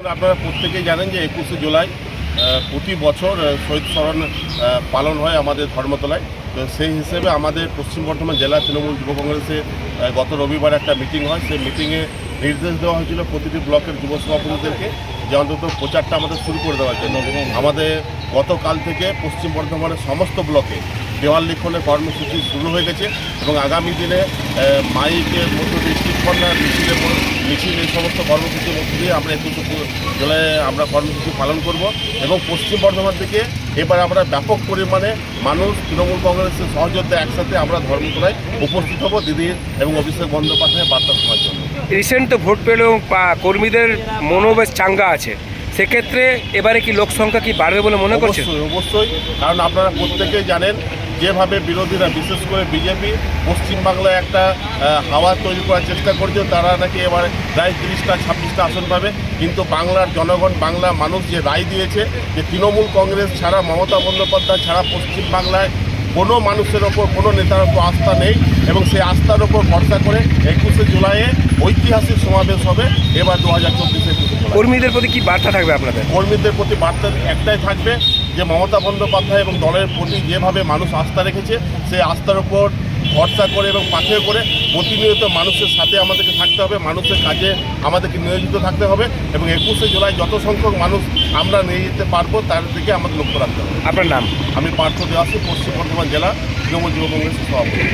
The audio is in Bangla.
আপনারা প্রত্যেকেই জানেন যে একুশে জুলাই প্রতি বছর শহীদ স্মরণ পালন হয় আমাদের ধর্মতলায়। তো সেই হিসেবে আমাদের পশ্চিম বর্ধমান জেলা তৃণমূল যুব কংগ্রেসে গত রবিবার একটা মিটিং হয়। সেই মিটিংয়ে নির্দেশ দেওয়া হয়েছিল প্রতিটি ব্লকের যুব সভাপতিদেরকে যে অন্তত প্রচারটা আমাদের শুরু করে দেওয়ার জন্য। আমাদের গতকাল থেকে পশ্চিম বর্ধমানের সমস্ত ব্লকে দেওয়াল লিখনের কর্মসূচি শুরু হয়ে গেছে এবং আগামী দিনে মাইকের মধ্য দিয়ে স্টিককর্নার মিছিলের মিছিল এই সমস্ত কর্মসূচির মধ্য দিয়ে আমরা একুশে জুলাই আমরা কর্মসূচি পালন করব এবং পশ্চিম বর্ধমান থেকে এবার আমরা ব্যাপক পরিমাণে মানুষ তৃণমূল কংগ্রেসের সহযোগিতা একসাথে আমরা ধর্মতলায় উপস্থিত হব দিদি এবং অভিষেক বন্দ্যোপাধ্যায়ের বার্তা শোনার জন্য। রিসেন্ট তো ভোট পেলেও পা- কর্মীদের মনোবেশ চাঙ্গা আছে। সেক্ষেত্রে এবারে কি লোক সংখ্যা কি বাড়বে বলে মনে করছেন? অবশ্যই অবশ্যই। কারণ আপনারা প্রত্যেকেই জানেন যেভাবে বিরোধীরা, বিশেষ করে বিজেপি পশ্চিমবাংলায় একটা হাওয়া তৈরি করার চেষ্টা করছে, তারা নাকি এবার প্রায় তিরিশটা, ছাব্বিশটা আসন পাবে। কিন্তু বাংলার জনগণ, বাংলা মানুষ যে রায় দিয়েছে যে তৃণমূল কংগ্রেস ছাড়া, মমতা বন্দ্যোপাধ্যায় ছাড়া পশ্চিমবাংলায় কোনো মানুষের ওপর, কোনো নেতার ওপর আস্থা নেই এবং সেই আস্থার ওপর ভরসা করে একুশে জুলাইয়ে ঐতিহাসিক সমাবেশ হবে, এবার দু হাজার চব্বিশে কর্মীদের প্রতি কি বার্তা থাকবে আপনাদের? কর্মীদের প্রতি বার্তা একটাই থাকবে যে মমতা বন্দ্যোপাধ্যায় এবং দলের প্রতি যেভাবে মানুষ আস্থা রেখেছে সেই আস্থার উপর ভরসা করে এবং পাথেয় করে প্রতিনিয়ত মানুষের সাথে আমাদেরকে থাকতে হবে মানুষের কাজে আমাদেরকে নিয়োজিত থাকতে হবে এবং একুশে জুলাই যত সংখ্যক মানুষ আমরা নিয়ে যেতে পারব তার দিকে আমাদের লক্ষ্য রাখতে হবে। আপনার নাম? আমি পার্থ দেওয়াসী পশ্চিম বর্ধমান জেলা তৃণমূল যুব কংগ্রেসের সভাপতি।